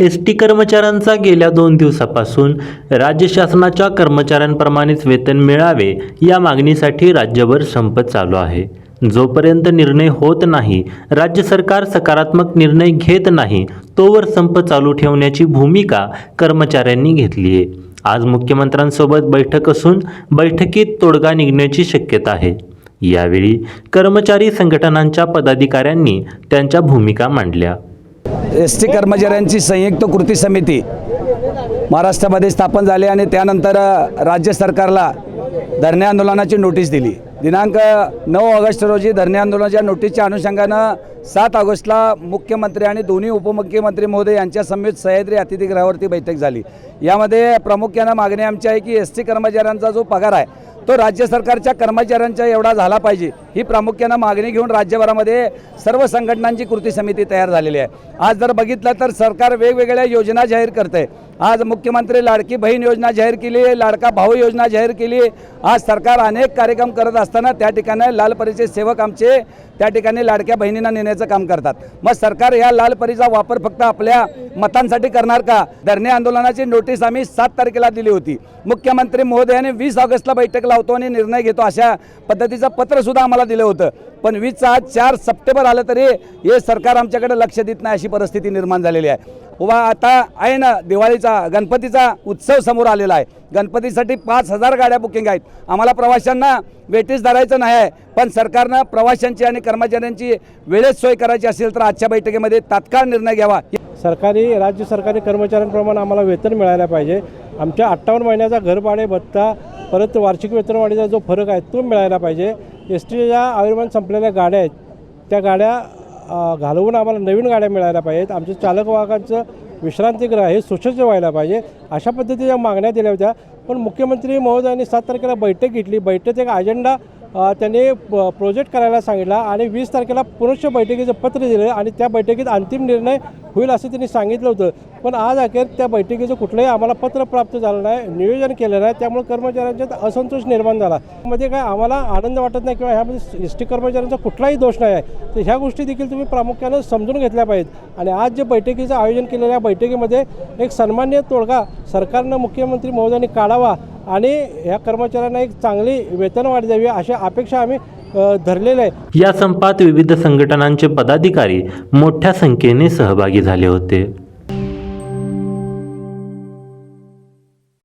S T कर्मचाऱ्यांचा गेल्या दोन दिवसापासून राज्य शासनाच्या कर्मचाऱ्यांप्रमाणेच वेतन मिळावे या मागणीसाठी राज्यभर संप चालू आहे. जोपर्यंत निर्णय होत नाही राज्य सरकार सकारात्मक निर्णय घेत नाही तोवर संप चालू ठेवण्याची भूमिका कर्मचाऱ्यांनी घेतली आहे. आज मुख्यमंत्र्यांसोबत बैठक असून बैठकीत तोडगा निघण्याची शक्यता आहे. यावेळी कर्मचारी संघटनांच्या पदाधिकाऱ्यांनी त्यांच्या भूमिका मांडल्या. एस टी कर्मचाऱ्यांची संयुक्त कृती समिती महाराष्ट्रामध्ये स्थापन झाली आणि त्यानंतर राज्य सरकारला धरणे आंदोलनाची नोटीस दिली. दिनांक नऊ ऑगस्ट रोजी धरणे आंदोलनाच्या नोटीसच्या अनुषंगानं सात ऑगस्टला मुख्यमंत्री आणि दोन्ही उपमुख्यमंत्री महोदय यांच्या समेत सह्याद्री अतिथीगृहावरती बैठक झाली. यामध्ये प्रामुख्यानं मागणी आमची आहे की एस टी कर्मचाऱ्यांचा जो पगार आहे तो राज्य सरकारच्या कर्मचाऱ्यांच्या एवढा झाला पाहिजे. ही प्रामुख्यानं मागणी घेऊन राज्यभरामध्ये सर्व संघटनांची कृती समिती तयार झालेली आहे. आज जर बघितलं तर सरकार वेगवेगळ्या योजना जाहीर करते आज मुख्यमंत्री लाडकी बहीण योजना जाहीर केली लाडका भाऊ योजना जाहीर केली. आज सरकार अनेक कार्यक्रम करत असताना त्या ठिकाणी लालपरीचे सेवक आमचे त्या ठिकाणी लाडक्या बहिणींना नेण्याचं काम करतात. मग सरकार या लालपरीचा वापर फक्त आपल्या मतांसाठी करणार का? धरणे आंदोलनाची नोटीस आम्ही सात तारखेला दिली होती. मुख्यमंत्री महोदयाने वीस ऑगस्टला बैठक लावतो आणि निर्णय घेतो अशा पद्धतीचं पत्रसुद्धा आम्हाला दिलं होतं. पण वीसचा आज चार सप्टेंबर आलं तरी हे सरकार आमच्याकडे लक्ष देत नाही अशी परिस्थिती निर्माण झालेली आहे. उभा आता आहे ना दिवाळीचा गणपतीचा उत्सव समोर आलेला आहे. गणपतीसाठी पाच हजार गाड्या बुकिंग आहेत. आम्हाला प्रवाशांना वेटीस धरायचं नाही आहे. पण सरकारनं प्रवाशांची आणि कर्मचाऱ्यांची वेळेत सोय करायची असेल तर आजच्या बैठकीमध्ये तात्काळ निर्णय घ्यावा. सरकारी राज्य सरकारी कर्मचाऱ्यांप्रमाणे आम्हाला वेतन मिळायला पाहिजे. आमच्या अठ्ठावन्न महिन्याचा घरभाडे भत्ता परत वार्षिक वेतनवाढीचा जो फरक आहे तो मिळायला पाहिजे. एस टीच्या आयुर्मान संपलेल्या गाड्या आहेत. त्या गाड्या घालवून आम्हाला नवीन गाड्या मिळायला पाहिजेत. आमच्या चालक वाहकांचं विश्रांतीगृह हे सुसज्ज व्हायला पाहिजे. अशा पद्धतीच्या मागण्या दिल्या होत्या. पण मुख्यमंत्री महोदयांनी सात तारखेला बैठक घेतली. बैठक एक अजेंडा त्यांनी प- प्रोजेक्ट करायला सांगितला आणि वीस तारखेला पुनश्च बैठकीचं पत्र दिलं आणि त्या बैठकीत अंतिम निर्णय होईल असं त्यांनी सांगितलं होतं. पण आज अखेर त्या बैठकीचं कुठलंही आम्हाला पत्र प्राप्त झालं नाही नियोजन केलं नाही त्यामुळे कर्मचाऱ्यांच्यात असंतोष निर्माण झाला. म्हणजे काय आम्हाला आनंद वाटत नाही किंवा ह्यामध्ये एस टी कर्मचाऱ्यांचा कुठलाही दोष नाही आहे. तर ह्या गोष्टी देखील तुम्ही प्रामुख्यानं समजून घेतल्या पाहिजेत. आणि आज जे बैठकीचं आयोजन केलेल्या बैठकीमध्ये एक सन्मान्य तोडगा सरकारनं मुख्यमंत्री महोदयांनी काढावा आणि ह्या कर्मचाऱ्यांना एक चांगली वेतनवाढ द्यावी अशा अपेक्षा आम्ही धरलेलं आहे या संपात विविध संघटनांचे पदाधिकारी मोठ्या संख्येने सहभागी झाले होते.